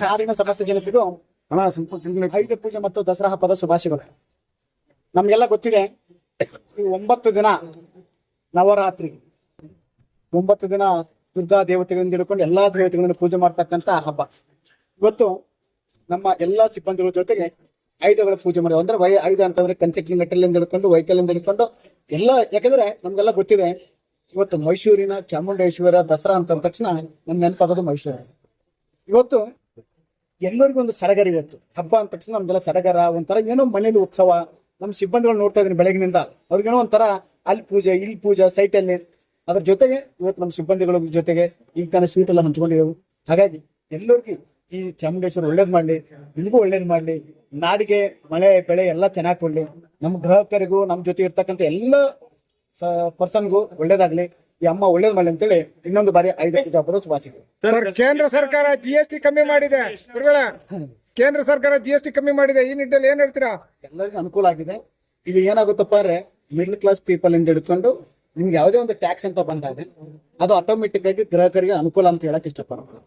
ನಾಡಿನ ಸಮಸ್ತ ಜನತೆಗೂ ಆಯುಧ ಪೂಜೆ ಮತ್ತು ದಸರಾ ಹಬ್ಬದ ಶುಭಾಶಯಗಳು. ನಮ್ಗೆಲ್ಲ ಗೊತ್ತಿದೆ ಈ ಒಂಬತ್ತು ದಿನ ನವರಾತ್ರಿ. ಒಂಬತ್ತು ದಿನ ದುರ್ಗಾ ದೇವತೆಗಳಿಂದ ಹಿಡ್ಕೊಂಡು ಎಲ್ಲಾ ದೇವತೆಗಳನ್ನು ಪೂಜೆ ಮಾಡ್ತಕ್ಕಂತ ಹಬ್ಬ. ಇವತ್ತು ನಮ್ಮ ಎಲ್ಲಾ ಸಿಬ್ಬಂದಿಗಳ ಜೊತೆಗೆ ಐದುಗಳ ಪೂಜೆ ಮಾಡೋದು ಅಂದ್ರೆ ವೈ ಆಯುಧ ಅಂತಂದ್ರೆ ಕಂಚಕ್ಕಿ ಮೆಟ್ಟಲಿಂದ ಹಿಡ್ಕೊಂಡು ವೈಕಲ್ಯಿಂದ ಹಿಡ್ಕೊಂಡು ಎಲ್ಲ ಯಾಕಂದ್ರೆ ನಮ್ಗೆಲ್ಲ ಗೊತ್ತಿದೆ ಇವತ್ತು ಮೈಸೂರಿನ ಚಾಮುಂಡೇಶ್ವರ ದಸರಾ ಅಂತ ಅಂದ ತಕ್ಷಣ ನಮ್ ನೆನಪಾಗೋದು ಮೈಸೂರು. ಇವತ್ತು ಎಲ್ಲರಿಗೂ ಒಂದು ಸಡಗರ ಇವತ್ತು. ಹಬ್ಬ ಅಂದ ತಕ್ಷಣ ನಮ್ಗೆಲ್ಲ ಸಡಗರ, ಒಂಥರ ಏನೋ ಮನೇಲಿ ಉತ್ಸವ. ನಮ್ಮ ಸಿಬ್ಬಂದಿಗಳು ನೋಡ್ತಾ ಇದ್ದೀನಿ ಬೆಳಗಿನಿಂದ ಅವ್ರಿಗೇನೋ ಒಂಥರ ಅಲ್ಲಿ ಪೂಜೆ, ಇಲ್ಲಿ ಪೂಜೆ ಸೈಟಲ್ಲಿ ಅದ್ರ ಜೊತೆಗೆ ಇವತ್ತು ನಮ್ಮ ಸಿಬ್ಬಂದಿಗಳ ಜೊತೆಗೆ ಈಗ ತಾನೇ ಸ್ವೀಟ್ ಎಲ್ಲ ಹಂಚ್ಕೊಂಡಿದ್ದೆವು ಹಾಗಾಗಿ ಎಲ್ಲರಿಗೂ ಈ ಚಾಮುಂಡೇಶ್ವರ ಒಳ್ಳೇದು ಮಾಡಲಿ, ನಿಮಗೂ ಒಳ್ಳೇದು ಮಾಡಲಿ, ನಾಡಿಗೆ ಮಳೆ, ಬೆಳೆ ಎಲ್ಲ ಚೆನ್ನಾಗಿ ಕೊಡಲಿ. ನಮ್ಮ ಗ್ರಾಹಕರಿಗೂ ನಮ್ಮ ಜೊತೆ ಇರ್ತಕ್ಕಂಥ ಎಲ್ಲ ಪರ್ಸನ್ಗೂ ಒಳ್ಳೇದಾಗ್ಲಿ. ಈ ಅಮ್ಮ ಒಳ್ಳೇದ್ ಮಾಡಿ ಅಂತೇಳಿ ಇನ್ನೊಂದು ಬಾರಿ ಐದು ಹಬ್ಬದ ಶುಭಾಶಯಗಳು. ಸರ್ ಕೇಂದ್ರ ಸರ್ಕಾರ ಜಿ ಎಸ್ ಟಿ ಕಮ್ಮಿ ಮಾಡಿದೆ. ಗುರುಗಳ ಕೇಂದ್ರ ಸರ್ಕಾರ ಜಿ ಎಸ್ ಟಿ ಕಮ್ಮಿ ಮಾಡಿದೆ. ಈ ನಿಟ್ಟಿನಲ್ಲಿ ಏನ್ ಹೇಳ್ತೀರಾ? ಎಲ್ಲರಿಗೂ ಅನುಕೂಲ ಆಗಿದೆ. ಇದು ಏನಾಗುತ್ತಪ್ಪ ಅಂದ್ರೆ ಮಿಡ್ಲ್ ಕ್ಲಾಸ್ ಪೀಪಲ್ ಇಂದ ಹಿಡ್ಕೊಂಡು ನಿಮ್ಗೆ ಯಾವುದೇ ಒಂದು ಟ್ಯಾಕ್ಸ್ ಅಂತ ಬಂದಾಗ ಅದು ಆಟೋಮೆಟಿಕ್ ಆಗಿ ಗ್ರಾಹಕರಿಗೆ ಅನುಕೂಲ ಅಂತ ಹೇಳಕ್ ಇಷ್ಟಪಡ್ತೀನಿ.